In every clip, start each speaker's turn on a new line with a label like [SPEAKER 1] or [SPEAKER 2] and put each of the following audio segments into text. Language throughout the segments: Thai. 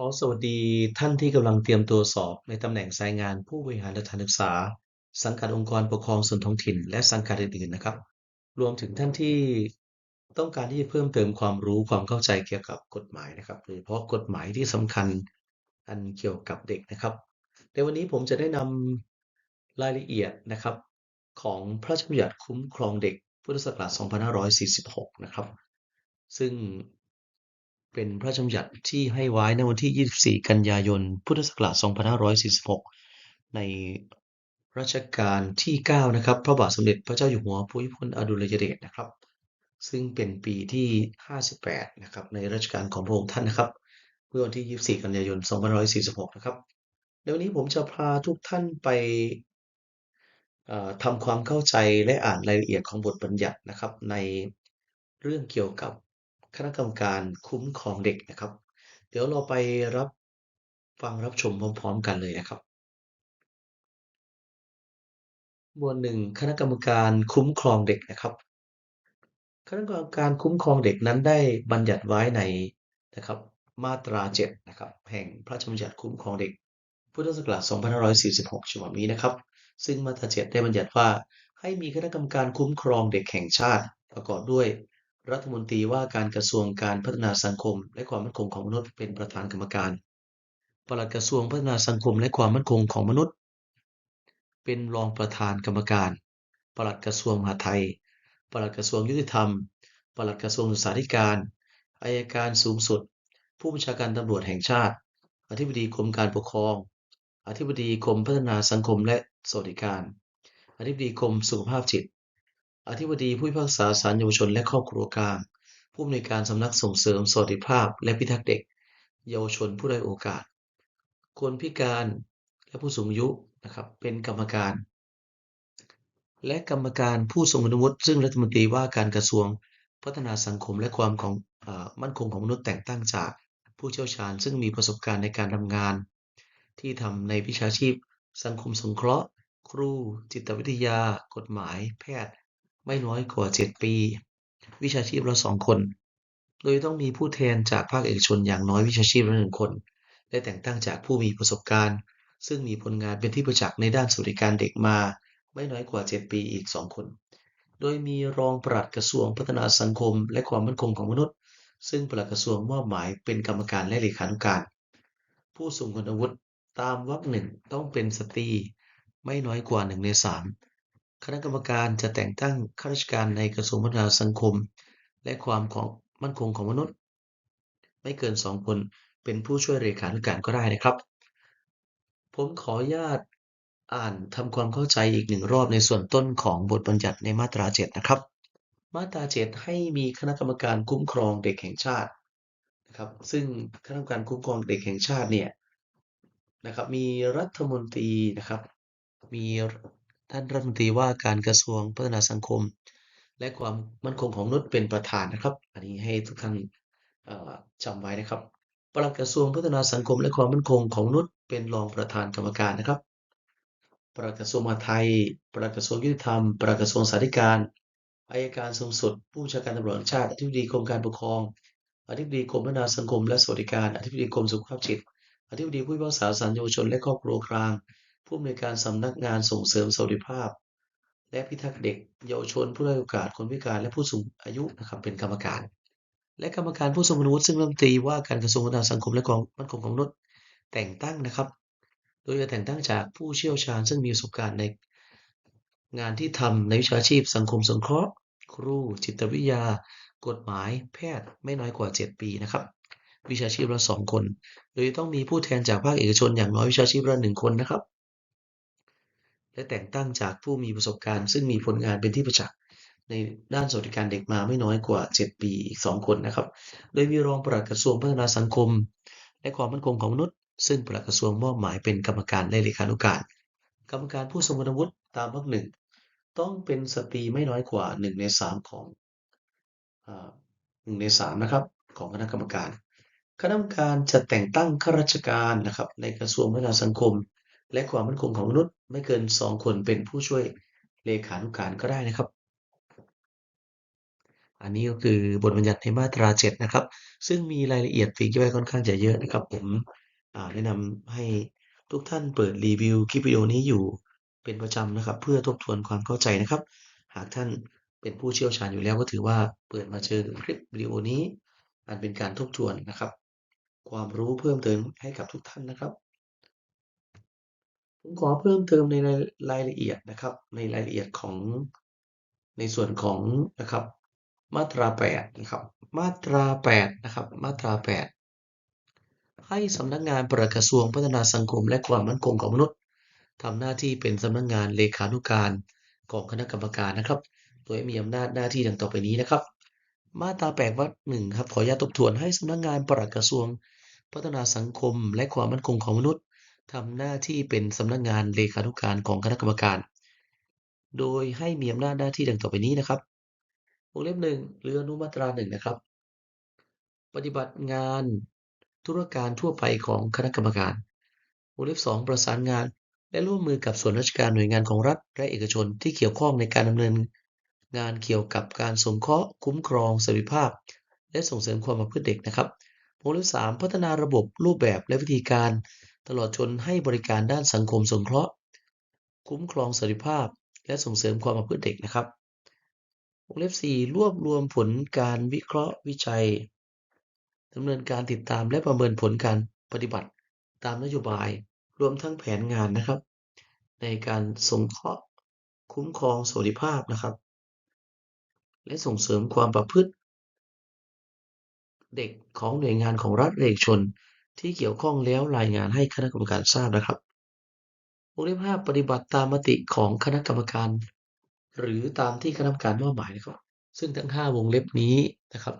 [SPEAKER 1] ขอสวัสดีท่านที่กำลังเตรียมตัวสอบในตำแหน่งสายงานผู้บริหารสถานศึกษา สังกัดองค์กรปกครองส่วนท้องถิ่น และสังกัดอื่นๆนะครับ รวมถึงท่านที่ต้องการที่จะเพิ่มเติมความรู้ความเข้าใจเกี่ยวกับกฎหมายนะครับโดยเฉพาะกฎหมายที่สำคัญอันเกี่ยวกับเด็กนะครับ ในวันนี้ผมจะได้นำรายละเอียดนะครับ ของพระราชบัญญัติคุ้มครองเด็กพุทธศักราช 2546 นะครับ ซึ่ง เป็นพระราชบัญญัติที่ให้ไว้ในวันที่ 24 กันยายน พุทธศักราช 2546 ในรัชกาลที่ 9 นะครับ พระบาทสมเด็จพระเจ้าอยู่หัวภูมิพลอดุลยเดชนะครับ ซึ่งเป็นปีที่ 58 นะครับ ในรัชกาลของพระองค์ท่านนะครับเมื่อวันที่ 24 กันยายน 2546 นะครับในวันนี้ผมจะพาทุกท่านไปทำความเข้าใจและอ่านรายละเอียดของบทบัญญัตินะครับ ในเรื่องเกี่ยวกับ คณะกรรมการคุ้มครองเด็กนะครับ เดี๋ยวเราไปรับฟังรับชมพร้อม ๆ กันเลยนะครับหมวดหนึ่งคณะกรรมการคุ้มครองเด็กนะครับ คณะกรรมการคุ้มครองเด็กนั้นได้บัญญัติไว้ในนะครับ มาตรา7นะครับแห่งพระราชบัญญัติคุ้มครองเด็ก พุทธศักราช 2546 ฉบับนี้นะครับ ซึ่งมาตรา7ได้บัญญัติว่าให้มีคณะกรรมการคุ้มครองเด็กแห่งชาติประกอบด้วย รัฐมนตรีว่าการกระทรวงการพัฒนาสังคม และความมั่นคงของมนุษย์เป็นประธานกรรมการปลัดกระทรวงพัฒนาสังคมและความมั่นคงของมนุษย์ เป็นรองประธานกรรมการปลัดกระทรวงมหาดไทยปลัดกระทรวงยุติธรรมปลัดกระทรวงศึกษาธิการอายการสูงสุด ผู้บัญชาการตำรวจแห่งชาติ อธิบดีกรมการปกครอง อธิบดีกรมพัฒนาสังคมและสวัสดิการ อธิบดีกรมสุขภาพจิต อธิบดีผู้พิพากษาศาลเยาวชนและครอบครัวกลาง ผู้อำนวยการสำนักส่งเสริมสวัสดิภาพ และพิทักษ์เด็ก เยาวชนผู้ได้โอกาส คนพิการและผู้สูงอายุนะครับเป็นกรรมการ และกรรมการผู้ทรงคุณวุฒิซึ่งรัฐมนตรีว่าการกระทรวงพัฒนาสังคมและความของอมั่นคงของมนุษย์แต่งตั้งจากผู้เชี่ยวชาญ ซึ่งมีประสบการณ์ในการทำงาน ที่ทำในวิชาชีพ สังคมสงเคราะห์ ครู จิตวิทยา กฎหมาย แพทย์ ไม่น้อยกว่า 7 ปี วิชาชีพละสองคน โดยต้องมีผู้แทนจากภาคเอกชนอย่างน้อยวิชาชีพละหนึ่งคน และแต่งตั้งจากผู้มีประสบการณ์ ซึ่งมีผลงานเป็นที่ประจักษ์ในด้านสวัสดิการเด็กมา ไม่น้อยกว่า 7 ปีอีก 2 คน โดยมีรองปลัดกระทรวงพัฒนาสังคม และความมั่นคงของมนุษย์ ซึ่งปลัดกระทรวงมอบหมายเป็นกรรมการและเลขานุการ ผู้ทรงคุณวุฒิตามวรรคหนึ่งต้องเป็นสตรีไม่น้อยกว่า1ใน3 คณะกรรมการจะแต่งตั้งข้าราชการในกระทรวงพัฒนาสังคม และความของมั่นคงของมนุษย์ ไม่เกินสองคนเป็นผู้ช่วยเลขานุการก็ได้นะครับ ผมขออนุญาตอ่านทำความเข้าใจอีกหนึ่งรอบในส่วนต้นของบทบัญญัติในมาตราเจ็ดนะครับ มาตราเจ็ดให้มีคณะกรรมการคุ้มครองเด็กแห่งชาตินะครับ ซึ่งคณะกรรมการคุ้มครองเด็กแห่งชาติเนี่ยนะครับ มีรัฐมนตรีนะครับ มี ท่านรัฐมนตรีว่าการกระทรวงพัฒนาสังคม และความมั่นคงของมนุษย์เป็นประธานนะครับ อันนี้ให้ทุกท่านจำไว้นะครับปลัดกระทรวงพัฒนาสังคมและความมั่นคงของมนุษย์เป็นรองประธานกรรมการนะครับปลัดกระทรวงมหาดไทยปลัดกระทรวงยุติธรรมปลัดกระทรวงสาธการอายการสูงสุด ผู้ชาการตำรวจชาติอธิบดีกรมการปกครองอธิบดีกรมพัฒนาสังคมและสวัสดิการอธิบดีกรมสุขภาพจิตอธิบดีผู้พิพากษาศาลเยาวชนและครอบครัวกลาง ผู้อำนวยการสำนักงานส่งเสริมสวัสดิภาพ และพิทักษ์เด็ก เยาวชน ผู้ได้โอกาสคนพิการและผู้สูงอายุนะครับเป็นกรรมการ และกรรมการผู้ทรงคุณวุฒิซึ่งรัฐมนตรีว่าการกระทรวงพัฒนาสังคมและความมั่นคงของมนุษย์แต่งตั้งนะครับ โดยจะแต่งตั้งจากผู้เชี่ยวชาญซึ่งมีประสบการณ์ในงานที่ทำในวิชาชีพสังคมสงเคราะห์ ครู จิตวิทยา กฎหมาย แพทย์ไม่น้อยกว่า 7 ปีนะครับ วิชาชีพละสองคน โดยต้องมีผู้แทนจากภาคเอกชนอย่างน้อยวิชาชีพละหนึ่งคนนะครับ และแต่งตั้งจากผู้มีประสบการณ์ ซึ่งมีผลงานเป็นที่ประจักษ์ในด้านสวัสดิการเด็กมาไม่น้อยกว่า 7 ปีอีก 2 คนนะครับ โดยมีรองปลัดกระทรวงพัฒนาสังคม และความมั่นคงของมนุษย์ ซึ่งปลัดกระทรวงมอบหมายเป็นกรรมการและเลขานุการ กรรมการผู้ทรงคุณวุฒิตามวรรคหนึ่งต้องเป็นสตรีไม่น้อยกว่า 1 ใน 3 ของหนึ่งใน3นะครับของคณะกรรมการ คณะกรรมการจะแต่งตั้งข้าราชการนะครับในกระทรวงพัฒนาสังคม และความมั่นคงของมนุษย์ไม่เกินสองคนเป็นผู้ช่วยเลขานุการก็ได้นะครับ อันนี้ก็คือบทบัญญัติในมาตรา7นะครับ ซึ่งมีรายละเอียดปีกย่อยค่อนข้างจะเยอะนะครับ ผมแนะนำให้ทุกท่านเปิดรีวิวคลิปวิดีโอนี้อยู่เป็นประจำนะครับ เพื่อทบทวนความเข้าใจนะครับ หากท่านเป็นผู้เชี่ยวชาญอยู่แล้วก็ถือว่าเปิดมาเจอคลิปวิดีโอนี้อันเป็นการทบทวนนะครับ ความรู้เพิ่มเติมให้กับทุกท่านนะครับ ผมขอเพิ่มเติมในรายละเอียดนะครับ ในรายละเอียดของในส่วนของนะครับ มาตรา8นะครับ มาตรา8นะครับ มาตรา 8 ให้สำนักงานปลัดกระทรวงพัฒนาสังคม และความมั่นคงของมนุษย์ทำหน้าที่เป็นสำนักงานเลขานุการของคณะกรรมการนะครับ โดยมีอำนาจหน้าที่ดังต่อไปนี้นะครับ มาตรา8วรรคหนึ่งครับ ขออนุญาตทบทวนให้สำนักงานปลัดกระทรวงพัฒนาสังคม และความมั่นคงของมนุษย์ ทำหน้าที่เป็นสำนักงานเลขานุการของคณะกรรมการ โดยให้มีอำนาจหน้าที่ดังต่อไปนี้นะครับวงเล็บหนึ่งหรือนุมาตราหนึ่งนะครับ ปฏิบัติงานธุรการทั่วไปของคณะกรรมการวงเล็บสองประสานงาน และร่วมมือกับส่วนราชการหน่วยงานของรัฐ และเอกชนที่เกี่ยวข้องในการดำเนิน งานเกี่ยวกับการสงเคราะห์คุ้มครองสวัสดิภาพ และส่งเสริมความประพฤติเด็กนะครับวงเล็บสามพัฒนาระบบรูปแบบและวิธีการ ตลอดจนให้บริการด้านสังคมสงเคราะห์ คุ้มครองสวัสดิภาพ และส่งเสริมความประพฤติเด็กนะครับวงเล็บสี่รวบรวมผลการวิเคราะห์วิจัยดำเนินการติดตามและประเมินผลการปฏิบัติตามนโยบาย รวมทั้งแผนงานนะครับ ในการสงเคราะห์ คุ้มครองสวัสดิภาพนะครับ และส่งเสริมความประพฤติ เด็กของหน่วยงานของรัฐเอกชน ที่เกี่ยวข้องแล้วรายงานให้คณะกรรมการทราบนะครับวงเล็บห้าปฏิบัติตามมติของคณะกรรมการ หรือตามที่คณะกรรมการมอบหมายนะครับ ซึ่งทั้ง 5 วงเล็บนี้นะครับ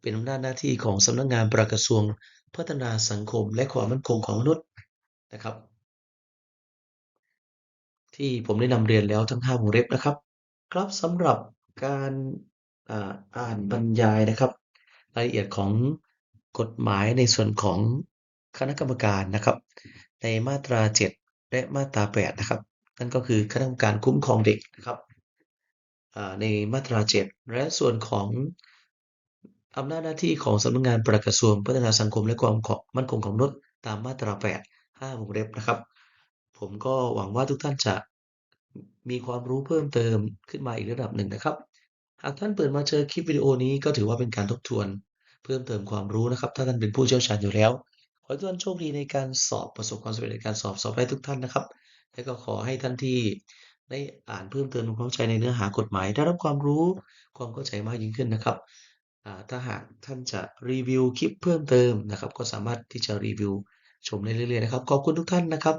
[SPEAKER 1] เป็นอำนาจหน้าที่ของสำนักงานปลัดกระทรวงพัฒนาสังคมและความมั่นคงของมนุษย์นะครับ ที่ผมได้นำเรียนแล้วทั้ง 5 วงเล็บนะครับ ครับสำหรับการอ่านบรรยายนะครับ รายละเอียดของ กฎหมายในส่วนของคณะกรรมการนะครับ ในมาตรา 7 และมาตรา 8 นะครับ นั่นก็คือคณะกรรมการคุ้มครองเด็กนะครับในมาตรา 7 และส่วนของอำนาจหน้าที่ของสำนักงานปลัดกระทรวงพัฒนาสังคมและความมั่นคงของมนุษย์ตามมาตรา 8 5วงเล็บนะครับ ผมก็หวังว่าทุกท่านจะมีความรู้เพิ่มเติมขึ้นมาอีกระดับหนึ่งนะครับ หากท่านเปิดมาเจอคลิปวิดีโอนี้ก็ถือว่าเป็นการทบทวน เพิ่มเติมความรู้นะครับ ถ้าท่านเป็นผู้เชี่ยวชาญอยู่แล้ว ขอให้ทุกท่านโชคดีในการสอบประสบความสำเร็จในการสอบสอบได้ทุกท่านนะครับ และก็ขอให้ท่านที่ได้อ่านเพิ่มเติมความเข้าใจในเนื้อหากฎหมาย ได้รับความรู้ความเข้าใจมากยิ่งขึ้นนะครับถ้าหากท่านจะรีวิวคลิปเพิ่มเติมนะครับ ก็สามารถที่จะรีวิวชมได้เรื่อยๆนะครับ ขอบคุณทุกท่านนะครับ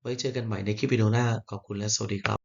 [SPEAKER 1] ไว้เจอกันใหม่ในคลิปวิดีโอหน้า ขอบคุณและสวัสดีครับ